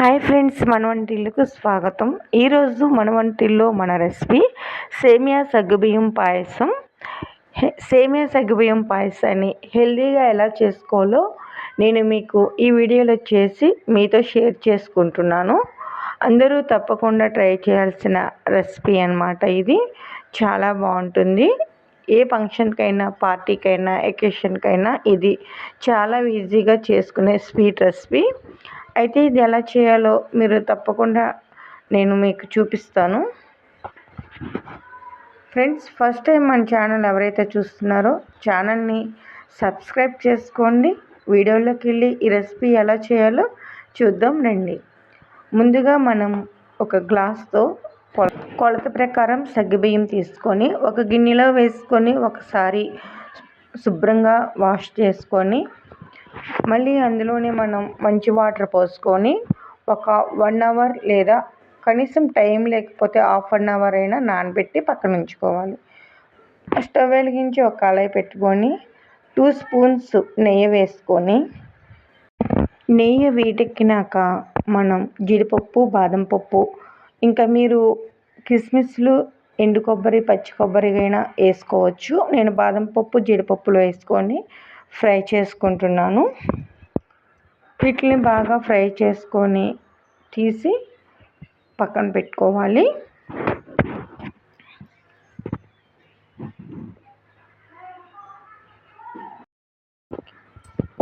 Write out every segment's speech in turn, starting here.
Hi friends మన వంటిల్లుకు స్వాగతం. ఈరోజు మన వంటిల్లో మన రెసిపీ సేమియా సగ్గుబియ్యం పాయసం. సేమియా సగ్గుబియ్యం పాయసాన్ని హెల్దీగా ఎలా చేసుకోవాలో నేను మీకు ఈ వీడియోలో చేసి మీతో షేర్ చేసుకుంటున్నాను. అందరూ తప్పకుండా ట్రై చేయాల్సిన రెసిపీ అనమాట ఇది. చాలా బాగుంటుంది. ఏ ఫంక్షన్కైనా పార్టీకైనా ఎకేషన్కైనా ఇది చాలా ఈజీగా చేసుకునే స్వీట్ రెసిపీ. అయితే ఇది ఎలా చేయాలో మీరు తప్పకుండా నేను మీకు చూపిస్తాను. ఫ్రెండ్స్ ఫస్ట్ టైం మన ఛానల్ ఎవరైతే చూస్తున్నారో ఛానల్ని సబ్స్క్రైబ్ చేసుకోండి. వీడియోలోకి వెళ్ళి ఈ రెసిపీ ఎలా చేయాలో చూద్దాం రండి. ముందుగా మనం ఒక గ్లాస్తో కొలత ప్రకారం సగ్గుబియ్యం తీసుకొని ఒక గిన్నెలో వేసుకొని ఒకసారి శుభ్రంగా వాష్ చేసుకొని మళ్ళీ అందులోనే మనం మంచి వాటర్ పోసుకొని ఒక వన్ అవర్ లేదా కనీసం టైం లేకపోతే హాఫ్ అన్ అవర్ అయినా నానబెట్టి పక్కన ఉంచుకోవాలి. స్టవ్ వెలిగించి ఒక కళాయి పెట్టుకొని టూ స్పూన్స్ నెయ్యి వేసుకొని నెయ్యి వీటెక్కినాక మనం జీడిపప్పు బాదం పప్పు ఇంకా మీరు కిస్మిస్లు ఎండు కొబ్బరి పచ్చి కొబ్బరి అయినా వేసుకోవచ్చు. నేను బాదం పప్పు జీడిపప్పులు వేసుకొని ఫ్రై చేసుకుంటున్నాను. వీటిని బాగా ఫ్రై చేసుకొని తీసి పక్కన పెట్టుకోవాలి.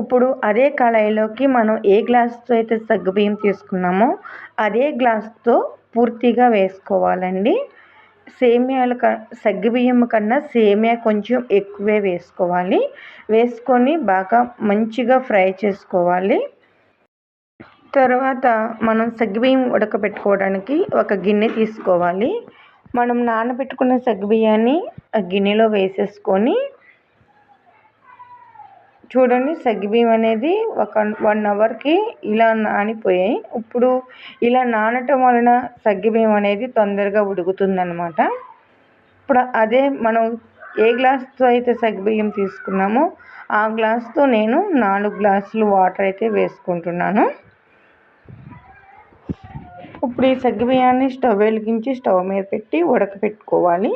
ఇప్పుడు అదే కళాయిలోకి మనం ఏ గ్లాస్తో అయితే సగ్గుబియ్యం తీసుకున్నామో అదే గ్లాస్తో పూర్తిగా వేసుకోవాలండి. సేమియాల క సగ్గుబియ్యం కన్నా సేమియా కొంచెం ఎక్కువే వేసుకోవాలి. వేసుకొని బాగా మంచిగా ఫ్రై చేసుకోవాలి. తర్వాత మనం సగ్గుబియ్యం ఉడకబెట్టుకోవడానికి ఒక గిన్నె తీసుకోవాలి. మనం నానబెట్టుకున్న సగ్గుబియ్యాన్ని ఆ గిన్నెలో వేసేసుకొని చూడండి సగ్గుబియ్యం అనేది ఒక వన్ అవర్కి ఇలా నానిపోయాయి. ఇప్పుడు ఇలా నానటం వలన సగ్గుబియ్యం అనేది తొందరగా ఉడుకుతుందనమాట ఇప్పుడు అదే మనం ఏ గ్లాస్తో అయితే సగ్గుబియ్యం తీసుకున్నామో ఆ గ్లాస్తో నేను నాలుగు గ్లాసులు వాటర్ అయితే వేసుకుంటున్నాను. ఇప్పుడు ఈ సగ్గుబియ్యాన్ని స్టవ్ వెలిగించి స్టవ్ మీద పెట్టి ఉడకపెట్టుకోవాలి.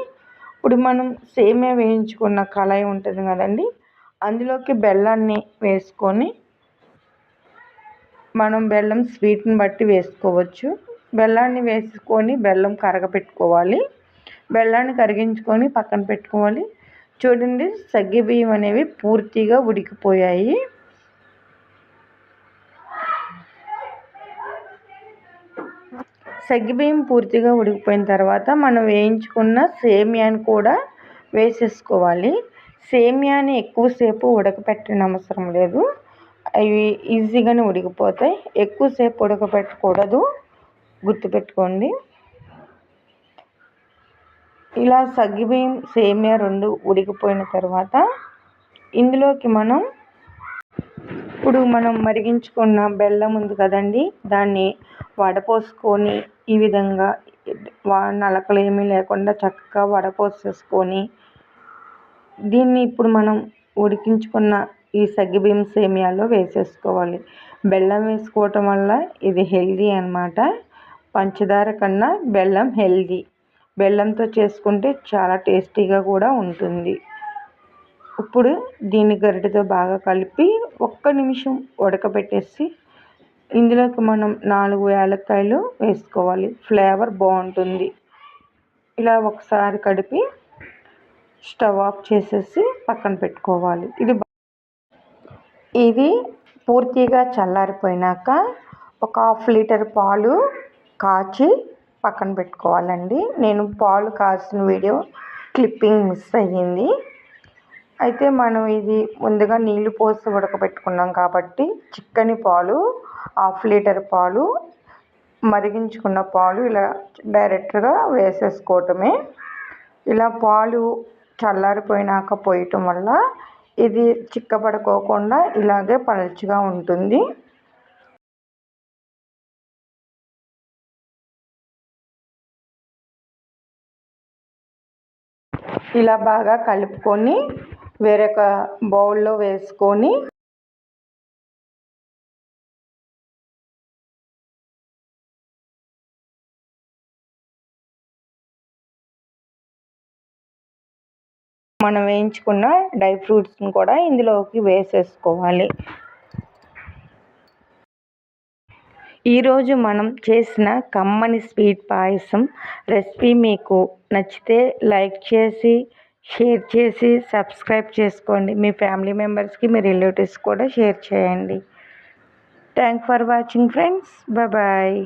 ఇప్పుడు మనం సేమియా వేయించుకున్న కళాయి ఉంటుంది కదండి అందులోకి బెల్లాన్ని వేసుకొని మనం బెల్లం స్వీట్ని బట్టి వేసుకోవచ్చు. బెల్లాన్ని వేసుకొని బెల్లం కరగపెట్టుకోవాలి. బెల్లాన్ని కరిగించుకొని పక్కన పెట్టుకోవాలి. చూడండి సగ్గుబియ్యం అనేవి పూర్తిగా ఉడికిపోయాయి. సగ్గుబియ్యం పూర్తిగా ఉడికిపోయిన తర్వాత మనం వేయించుకున్న సేమియాని కూడా వేసేసుకోవాలి. సేమియాని ఎక్కువసేపు ఉడకపెట్టిన అవసరం లేదు. అవి ఈజీగానే ఉడికిపోతాయి. ఎక్కువసేపు ఉడకపెట్టకూడదు. గుర్తుపెట్టుకోండి. ఇలా సగ్గిబియ్యం సేమియా రెండు ఉడికిపోయిన తర్వాత ఇందులోకి మనం ఇప్పుడు మనం మరిగించుకున్న బెల్లం ఉంది కదండి దాన్ని వడపోసుకొని ఈ విధంగా నలకలు ఏమీ లేకుండా చక్కగా వడపోసేసుకొని దీన్ని ఇప్పుడు మనం ఉడికించుకున్న ఈ సగ్గుబియ్యం సేమియాలో వేసేసుకోవాలి. బెల్లం వేసుకోవటం వల్ల ఇది హెల్దీ అనమాట పంచదార కన్నా బెల్లం హెల్దీ. బెల్లంతో చేసుకుంటే చాలా టేస్టీగా కూడా ఉంటుంది. ఇప్పుడు దీన్ని గరిటెతో బాగా కలిపి ఒక్క నిమిషం ఉడకబెట్టేసి ఇందులోకి మనం నాలుగు యాలక్కాయలు వేసుకోవాలి. ఫ్లేవర్ బాగుంటుంది. ఇలా ఒకసారి కడిపి స్టవ్ ఆఫ్ చేసేసి పక్కన పెట్టుకోవాలి. ఇది ఇది పూర్తిగా చల్లారిపోయినాక ఒక హాఫ్ లీటర్ పాలు కాచి పక్కన పెట్టుకోవాలండి. నేను పాలు కాసిన వీడియో క్లిప్పింగ్ మిస్ అయ్యింది. అయితే మనం ఇది ముందుగా నీళ్ళు పోసి ఉడకబెట్టుకున్నాం కాబట్టి చిక్కని పాలు హాఫ్ లీటర్ పాలు మరిగించుకున్న పాలు ఇలా డైరెక్ట్గా వేసేసుకోవటమే. ఇలా పాలు చల్లారిపోయినాక పోయటం వల్ల ఇది చిక్కబడుకోకుండా ఇలాగే పలచగా ఉంటుంది. ఇలా బాగా కలుపుకొని వేరొక బౌల్లో వేసుకొని మనం వేయించుకున్న డ్రై ఫ్రూట్స్ని కూడా ఇందులోకి వేసేసుకోవాలి. ఈరోజు మనం చేసిన కమ్మని స్వీట్ పాయసం రెసిపీ మీకు నచ్చితే లైక్ చేసి షేర్ చేసి సబ్స్క్రైబ్ చేసుకోండి. మీ ఫ్యామిలీ మెంబర్స్కి మీ రిలేటివ్స్ కూడా షేర్ చేయండి. Thank for watching friends. Bye